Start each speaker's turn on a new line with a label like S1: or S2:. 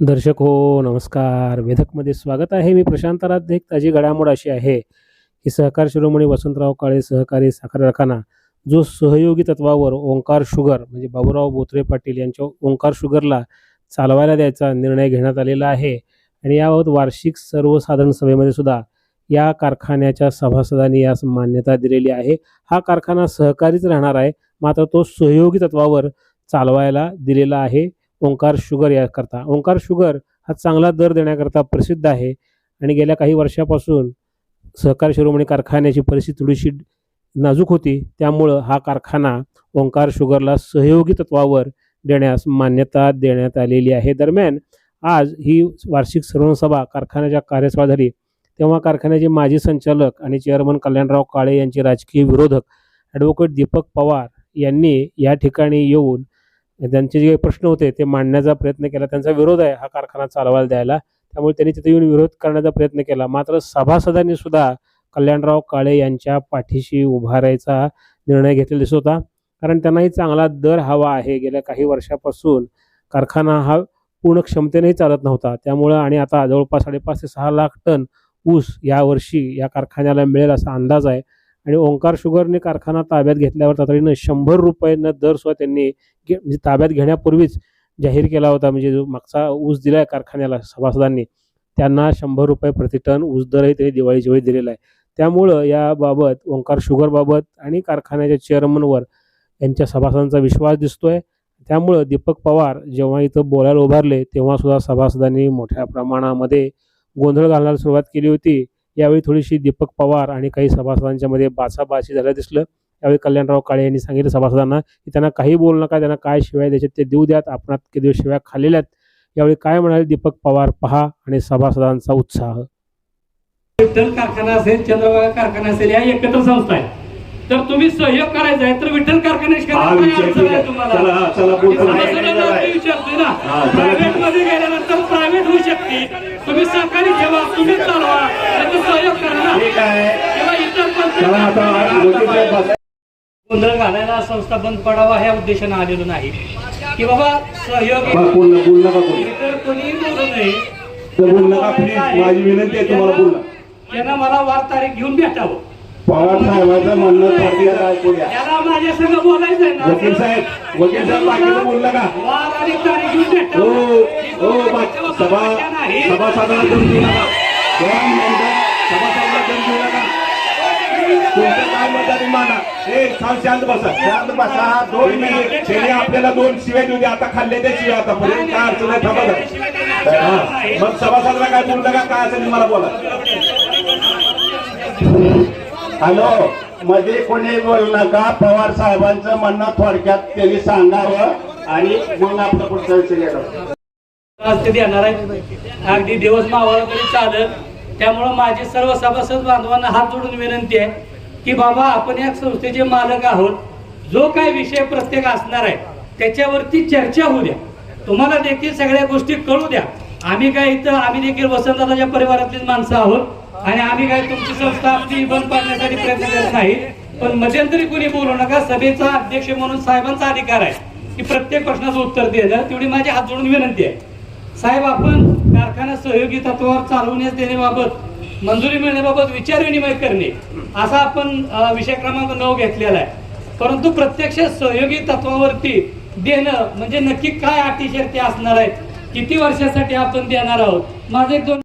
S1: दर्शक हो नमस्कार. वेधकमध्ये स्वागत आहे. मी प्रशांत आराध्य एक ताजी घडामोड अशी आहे की सहकार शिरोमणी वसंतराव काळे सहकारी साखर कारखाना जो सहयोगी तत्वावर ओंकार शुगर म्हणजे बाबूराव बोत्रे पाटील यांच्या ओंकार शुगरला चालवायला द्यायचा निर्णय घेण्यात आलेला आहे. आणि याबाबत वार्षिक सर्वसाधारण सभेमध्ये सुद्धा या कारखान्याच्या सभासदांनी यास मान्यता दिलेली आहे. हा कारखाना सहकारीच राहणार आहे. मात्र तो सहयोगी तत्वावर चालवायला दिलेला आहे. ओंकार शुगर याकरता. ओंकार शुगर हा चांगला दर देण्याकरता प्रसिद्ध आहे आणि गेल्या काही वर्षापासून सहकार शिरोमणी कारखान्याची परिस्थिती थोडीशी नाजूक होती. त्यामुळं हा कारखाना ओंकार शुगरला सहयोगी तत्वावर देण्यास मान्यता देण्यात आलेली आहे. दरम्यान आज ही वार्षिक सर्वसभा कारखान्याच्या कार्यसभा झाली. तेव्हा कारखान्याचे माजी संचालक आणि चेअरमन कल्याणराव काळे यांचे राजकीय विरोधक ॲडव्होकेट दीपक पवार यांनी या ठिकाणी येऊन त्यांचे जे प्रश्न होते ते मांडण्याचा प्रयत्न केला. त्यांचा विरोध आहे हा कारखाना चालवायला द्यायला. त्यामुळे त्यांनी तिथे येऊन विरोध करण्याचा प्रयत्न केला. मात्र सभासदांनी सुद्धा कल्याणराव काळे यांच्या पाठीशी उभारायचा निर्णय घेतलेला दिसत होता. कारण त्यांनाही चांगला दर हवा आहे. गेल्या काही वर्षापासून कारखाना हा पूर्ण क्षमतेनेही चालत नव्हता. त्यामुळं आणि आता जवळपास साडेपाच ते सहा लाख टन ऊस यावर्षी या कारखान्याला मिळेल असा अंदाज आहे. आणि ओंकार शुगरने कारखाना ताब्यात घेतल्यावर तातडीनं शंभर रुपयांना दर सुद्धा त्यांनी घे- म्हणजे ताब्यात घेण्यापूर्वीच जाहीर केला होता. म्हणजे जो मागचा ऊस दिला आहे कारखान्याला सभासदांनी त्यांना शंभर रुपये प्रतिटन ऊस दरही त्यांनी दिवाळीच्या वेळी दिलेला आहे. त्यामुळं याबाबत ओंकार शुगरबाबत आणि कारखान्याच्या चेअरमनवर यांच्या सभासदांचा विश्वास दिसतोय. त्यामुळं दीपक पवार जेव्हा इथं बोलायला उभारले तेव्हा सुद्धा सभासदांनी मोठ्या प्रमाणामध्ये गोंधळ घालण्याला सुरुवात केली होती. यावेळी थोडीशी दीपक पवार आणि काही सभासदांच्या मध्ये बाचाबाची झालं दिसलं. यावेळी कल्याणराव काळे यांनी सांगितलं सभासदांना की त्यांना काही बोलू नका त्यांना काय शिवाय द्यायचे ते देऊ द्यात आपण किती दिवस शिवाय खाल्लेल्या आहेत. यावेळी काय म्हणाले? दीपक पवार पहा आणि सभासदांचा उत्साह.
S2: विठ्ठल कारखाना असेल चंद्रभागा कारखाना असेल या एकत्र संस्था आहे तर तुम्ही सहयोग करायचा आहे तर विठ्ठल कारखान्याशी विचारतोय ना?
S3: चला.
S2: प्रायव्हेटमध्ये गेल्यानंतर प्रायव्हेट होऊ शकते. तुम्ही सहकारी ठेवा तुम्ही चालवा त्याचा सहयोग करा ना
S3: ठीक आहे
S2: किंवा
S3: चला आता.
S2: गोंधळ घालायला संस्था बंद पडावा ह्या उद्देशाने आलेलो नाही. की बाबा सहयोग इतर कोणी बोलू नये.
S3: माझी विनंती आहे तुम्हाला
S2: त्यांना मला वार तारीख घेऊन भेटावं.
S3: पवार साहेबांचं म्हणणं
S2: त्याला माझ्या संग बोलायचं आहे ना.
S3: वकील साहेब वकील साहेब बाकीचं बोल नका
S2: वार आणि तारीख घेऊन भेटावं.
S3: हो
S2: ही पक्षाला
S3: सभा
S2: समस्या नाही.
S3: सभासदांना दम देऊ नका तुमचं काय मत आहे ते मांडा ए छान शांत बसा. शांत बसा. दोन मिनिट. त्यांनी आपल्याला दोन शिव्या देऊ दे आता खाल्ले ते शिव्या आता पर्यंत काय अडचण नाही थांबा जरा. हा. मग सभासदाला काय बोलू नका काय असेल ते मला बोला.
S4: हॅलो मध्ये कोणी बोलू नका. पवार साहेबांचं म्हणणं थोडक्यात त्यांनी सांगावं आणि मग आपलं पुढचं विषय घेणार
S2: आज ते देणार आहे अगदी दिवस मावळा तरी चालत त्यामुळं माझे सर्व सभासद बांधवांना हात जोडून विनंती आहे की बाबा आपण या संस्थेचे मालक आहोत. जो काय विषय प्रत्येक असणार आहे त्याच्यावरती चर्चा होऊ द्या. तुम्हाला देखील सगळ्या गोष्टी कळू द्या. आम्ही काय इथं आम्ही देखील वसंतदादाच्या परिवारातलीच माणसं आहोत आणि आम्ही काय तुमची संस्था आपली बंद पाडण्यासाठी प्रयत्न करत नाही. पण मध्यंतरी कोणी बोलू नका सभेचा अध्यक्ष म्हणून साहेबांचा अधिकार आहे. की प्रत्येक प्रश्नाचं उत्तर देणं तेवढी माझी हात जोडून विनंती आहे. साहेब आपण कारखाना सहयोगी तत्वावर चालवण्यास देण्याबाबत मंजुरी मिळण्याबाबत विचार विनिमय करणे असा आपण विषय क्रमांक नऊ घेतलेला आहे. परंतु प्रत्यक्ष सहयोगी तत्वावरती देणं म्हणजे नक्की काय अटी शर्ती असणार आहेत किती वर्षासाठी आपण देणार आहोत? माझं एक दोन